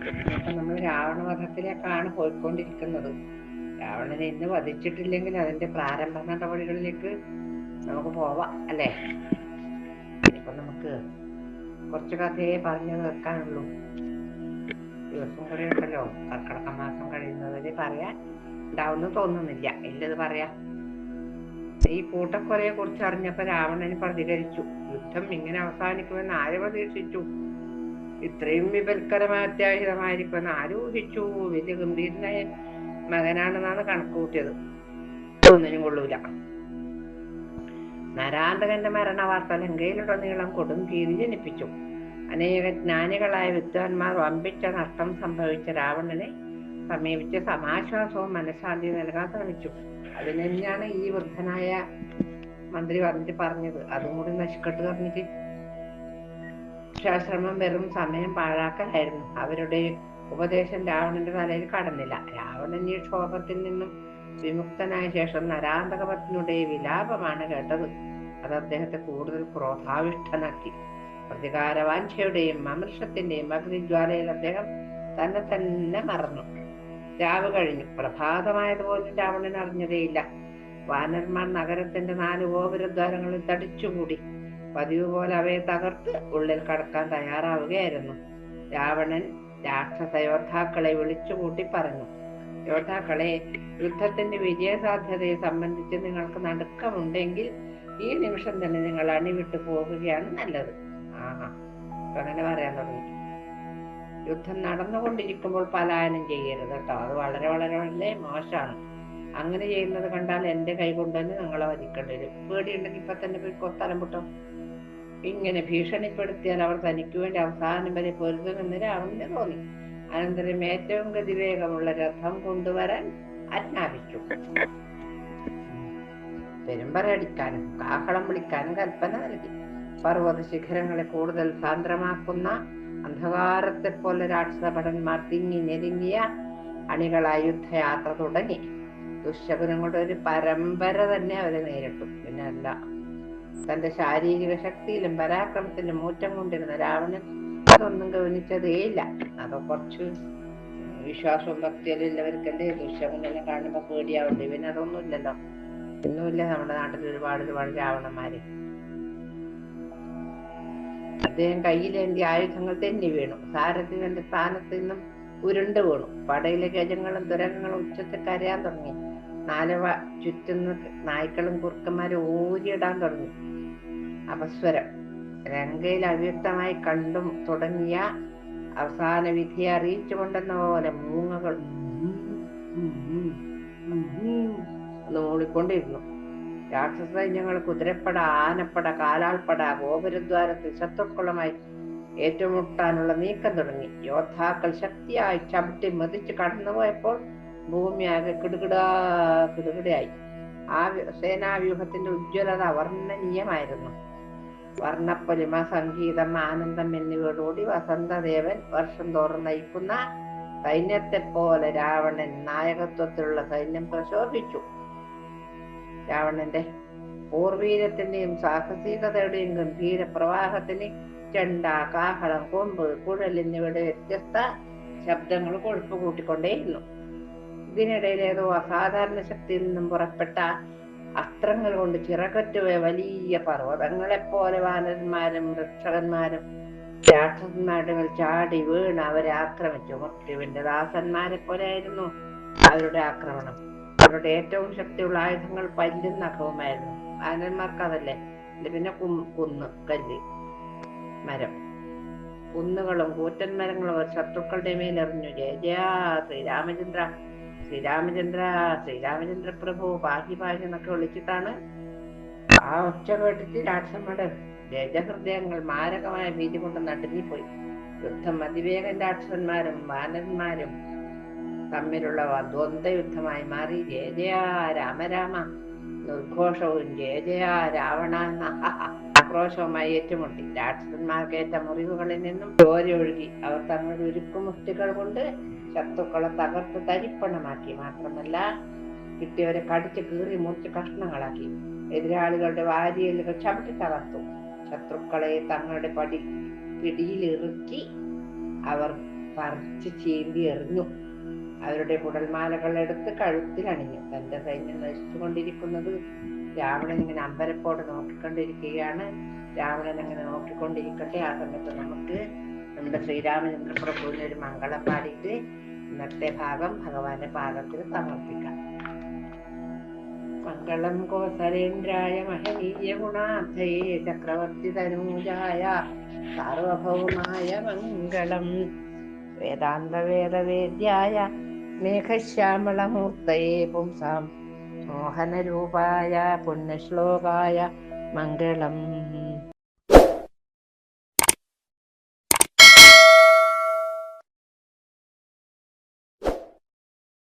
അപ്പൊ നമ്മൾ രാവണ വധത്തിലേക്കാണ് പോയിക്കൊണ്ടിരിക്കുന്നത്. രാവണനെ ഇന്ന് വധിച്ചിട്ടില്ലെങ്കിൽ അതിന്റെ പ്രാരംഭ നടപടികളിലേക്ക് നമുക്ക് പോവാം അല്ലേ? ഇപ്പൊ നമുക്ക് കുറച്ച് കഥയെ പറഞ്ഞു തീർക്കാനുള്ളൂ. ദിവസം കൂടെ ഉണ്ടല്ലോ. കർക്കിടക മാസം കഴിയുന്നതിന് പറയാൻ ഉണ്ടാവുന്നു തോന്നുന്നില്ല. ഇല്ലത് പറയാ. ഈ കൂട്ടക്കൊലയെ കുറിച്ച് അറിഞ്ഞപ്പോ രാവണൻ പ്രതികരിച്ചു. യുദ്ധം ഇങ്ങനെ അവസാനിക്കുമെന്ന് ആര് പ്രതീക്ഷിച്ചു ഇത്രയും വിപൽക്കരമായ അത്യാഹിതമായിരിക്കുമെന്ന് ആര് ഊഹിച്ചു വലിയ ഗംഭീരനായ മകനാണെന്നാണ് കണക്ക് കൂട്ടിയത് ഒന്നിനും കൊള്ളൂല. നരാന്തകന്റെ മരണ വാർത്ത ലങ്കയിലുടനീളം കൊടും ഭീതി ജനിപ്പിച്ചു. അനേക ജ്ഞാനികളായ വിദ്വാൻമാർ വമ്പിച്ച നഷ്ടം സംഭവിച്ച രാവണനെ സമീപിച്ച് സമാശ്വാസവും മനഃശാന്തി നൽകാൻ ശ്രമിച്ചു അതിന് തന്നെയാണ് ഈ വൃദ്ധനായ മന്ത്രി പറഞ്ഞിട്ട് പറഞ്ഞത്. അതും കൂടി നശിക്കട്ട് പറഞ്ഞിട്ട് രക്ഷാശ്രമം വെറും സമയം പാഴാക്കലായിരുന്നു അവരുടെ ഉപദേശം രാവണന്റെ തലയിൽ കടന്നില്ല. രാവണൻ ഈ ക്ഷോഭത്തിൽ നിന്നും വിമുക്തനായ ശേഷം നരാന്തകപത്തിനുടെ വിലാപമാണ് കേട്ടത്. അത് അദ്ദേഹത്തെ കൂടുതൽ ക്രോധാവിഷ്ഠനാക്കി പ്രതികാരവാഞ്ചയുടെയും അമൃഷത്തിന്റെയും അഗ്നിജ്വാലയിൽ അദ്ദേഹം തന്നെ തന്നെ മറന്നു. രാവ് കഴിഞ്ഞു. പ്രഭാതമായതുപോലും രാവണൻ അറിഞ്ഞതേയില്ല. വാനർമാർ നഗരത്തിന്റെ നാല് ഗോപുരദ്വാരങ്ങളിൽ തടിച്ചുകൂടി. പതിവ് പോലെ അവയെ തകർത്ത് ഉള്ളിൽ കടക്കാൻ തയ്യാറാവുകയായിരുന്നു. രാവണൻ രാക്ഷസ യോദ്ധാക്കളെ വിളിച്ചുകൂട്ടി പറഞ്ഞു യോദ്ധാക്കളെ യുദ്ധത്തിന്റെ വിജയ സാധ്യതയെ സംബന്ധിച്ച് നിങ്ങൾക്ക് നടുക്കമുണ്ടെങ്കിൽ ഈ നിമിഷം തന്നെ നിങ്ങൾ അണിവിട്ടു പോകുകയാണ് നല്ലത്. ആഹാ അങ്ങനെ പറയാൻ തുടങ്ങി. യുദ്ധം നടന്നുകൊണ്ടിരിക്കുമ്പോൾ പലായനം ചെയ്യരുത് കേട്ടോ. അത് വളരെ വളരെ വളരെ മോശമാണ്. അങ്ങനെ ചെയ്യുന്നത് കണ്ടാൽ എന്റെ കൈ കൊണ്ടുതന്നെ നിങ്ങളെ വധിക്കേണ്ടി വരും. പേടിയുണ്ടെങ്കിൽ ഇപ്പൊ തന്നെ പോയി കൊത്തലം പൊട്ടോ. ഇങ്ങനെ ഭീഷണിപ്പെടുത്തിയാൽ അവർ തനിക്ക് വേണ്ടി അവസാനം വരെ പൊരുതുമെന്ന് രാവണന് തോന്നി. അനന്തരം ഏറ്റവും ഗതിവേഗമുള്ള രഥം കൊണ്ടുവരാൻ ആജ്ഞാപിച്ചു. പെരുമ്പറയടിക്കാനും കാഹളം വിളിക്കാനും കൽപ്പന നൽകി. പർവത ശിഖരങ്ങളെ കൂടുതൽ സാന്ദ്രമാക്കുന്ന അന്ധകാരത്തെ പോലെ രാക്ഷസഭടന്മാർ തിങ്ങി ഞെരുങ്ങിയ അണികളായി യുദ്ധയാത്ര തുടങ്ങി. ദുശകുനങ്ങളുടെ ഒരു പരമ്പര തന്നെ അവരെ നേരിട്ടു. പിന്നെ അല്ല തന്റെ ശാരീരിക ശക്തിയിലും പരാക്രമത്തിലും മൂറ്റം കൊണ്ടിരുന്ന രാവണൻ അതൊന്നും ഗവനിച്ചതേയില്ല അത് കുറച്ച് വിശ്വാസവും ഭക്തിയെല്ലാം ഇല്ലവർക്കല്ലേ ദുശകുനെല്ലാം കാണുമ്പോ പേടിയാവുണ്ട്? ഇവന് അതൊന്നും ഇല്ലല്ലോ. ഇന്നുമില്ല നമ്മുടെ നാട്ടിൽ ഒരുപാട് ഒരുപാട് രാവണന്മാര്. അദ്ദേഹം കയ്യിലേന്തിയ ആയുധങ്ങൾ തെന്നി വീണു. സാരഥി സ്ഥാനത്ത് നിന്നും ഉരുണ്ടു വീണു. പടയിലെ ഗജങ്ങളും തുരങ്കങ്ങളും ഉച്ചത്തിൽ കരയാൻ തുടങ്ങി. നാലവ ചുറ്റുന്ന നായ്ക്കളും കുറുക്കന്മാരും ഓരിയിടാൻ തുടങ്ങി. അപസ്വരം. രംഗയിൽ അവ്യക്തമായി കണ്ടും തുടങ്ങിയ അവസാന വിധിയെ അറിയിച്ചു കൊണ്ടെന്ന പോലെ മൂങ്ങകൾ എന്ന് മൂളിക്കൊണ്ടിരുന്നു. രാക്ഷസ സൈന്യങ്ങൾ കുതിരപ്പട ആനപ്പട കാലാൾപ്പട ഗോപുരദ്വാരത്തിൽ ശത്രുക്കളുമായി ഏറ്റുമുട്ടാനുള്ള നീക്കം തുടങ്ങി. യോദ്ധാക്കൾ ശക്തിയായി ചവിട്ടി മതിച്ചു കടന്നുപോയപ്പോൾ ഭൂമിയാകെ കിടുകിടാ കിടുകിടയായി ആ വ്യ- സേനാവ്യൂഹത്തിന്റെ ഉജ്ജ്വലത അവർണനീയമായിരുന്നു. വർണപ്പൊലിമ സംഗീതം ആനന്ദം എന്നിവയോടുകൂടി വസന്തദേവൻ വർഷം തോറും നയിക്കുന്ന സൈന്യത്തെ പോലെ രാവണൻ നായകത്വത്തിലുള്ള സൈന്യം പ്രശോഭിച്ചു. രാവണന്റെ പൂർവീരത്തിന്റെയും സാഹസികതയുടെയും ഗംഭീര പ്രവാഹത്തിന് ചെണ്ട കാഹളം കൊമ്പ് കുഴൽ എന്നിവയുടെ വ്യത്യസ്ത ശബ്ദങ്ങൾ കൊഴുപ്പ് കൂട്ടിക്കൊണ്ടേയിരുന്നു. ഇതിനിടയിൽ ഏതോ അസാധാരണ ശക്തിയിൽ നിന്നും പുറപ്പെട്ട അസ്ത്രങ്ങൾ കൊണ്ട് ചിറകറ്റുപോയ വലിയ പർവതങ്ങളെ പോലെ വാനന്മാരും വൃക്ഷകന്മാരും രാക്ഷസന്മാരുടെ ചാടി വീണ് അവരെ ആക്രമിച്ചു. മൃത്യുവിന്റെ ദാസന്മാരെ പോലെയായിരുന്നു അവരുടെ ആക്രമണം. അവരുടെ ഏറ്റവും ശക്തിയുള്ള ആയുധങ്ങൾ പല്ലും നഖവുമായിരുന്നു വാനന്മാർക്ക് അതല്ലേ? പിന്നെ കുന്ന് കല്ല് മരം. കുന്നുകളും കൂറ്റൻ മരങ്ങളും ശത്രുക്കളുടെ മേലെറിഞ്ഞു ജയ ജയ ശ്രീരാമചന്ദ്ര. ശ്രീരാമചന്ദ്ര ശ്രീരാമചന്ദ്ര പ്രഭു പാഹി പാഹി എന്നൊക്കെ വിളിച്ചിട്ടാണ് ആ ഒച്ച കേട്ടിട്ട് രാക്ഷസന്മാരുടെ രജഹൃദയങ്ങൾ മാരകമായ ഭീതി കൊണ്ട് നടുങ്ങിപ്പോയി. യുദ്ധം അതിവേഗം രാക്ഷസന്മാരും വാനന്മാരും തമ്മിലുള്ള ദ്വന്ദ്വ യുദ്ധമായി മാറി. ജയ ജയ രാമരാമ രാമ. നിർഘോഷവും ജയ ജയ രാവണ ആക്രോശവുമായി ഏറ്റുമുട്ടി. രാക്ഷസന്മാർക്കേറ്റ മുറിവുകളിൽ നിന്നും ചോര ഒഴുകി അവർ തങ്ങളുടെ ഉരുക്കുമുഷ്ടികൾ കൊണ്ട് ശത്രുക്കളെ തകർത്ത് തരിപ്പണമാക്കി. മാത്രമല്ല കിട്ടിയവരെ കടിച്ച് കീറി മുറിച്ച് കഷ്ണങ്ങളാക്കി. എതിരാളികളുടെ വാരിയലുകൾ ചവിട്ടി തകർത്തു. ശത്രുക്കളെ തങ്ങളുടെ പടി പിടിയിലിറുക്കി അവർ പറിച്ച് ചീന്തി എറിഞ്ഞു. അവരുടെ കുടൽമാലകൾ എടുത്ത് കഴുത്തിൽ അണിഞ്ഞു തന്റെ സൈന്യം നശിച്ചുകൊണ്ടിരിക്കുന്നത് രാവണൻ ഇങ്ങനെ അമ്പരപ്പോടെ നോക്കിക്കൊണ്ടിരിക്കുകയാണ്. രാവണൻ അങ്ങനെ നോക്കിക്കൊണ്ടിരിക്കട്ടെ. ആ സമയത്ത് നമുക്ക് നമ്മുടെ ശ്രീരാമചന്ദ്ര പ്രഭുവിന് ഒരു മംഗളം പാടിയിട്ട് ഇന്നത്തെ ഭാഗം ഭഗവാന്റെ പാദത്തിൽ സമർപ്പിക്കാം. മംഗളം കോസലേന്ദ്രായ മഹനീയ ഗുണാധയേ ചക്രവർത്തി തനൂജായ സാർവഭൗമായ മംഗളം. വേദാന്ത വേദവേദ്യായ മേഘശ്യാമളമൂർത്തയേ പുംസാം മോഹനരൂപായ പുണ്യശ്ലോകായ മംഗളം.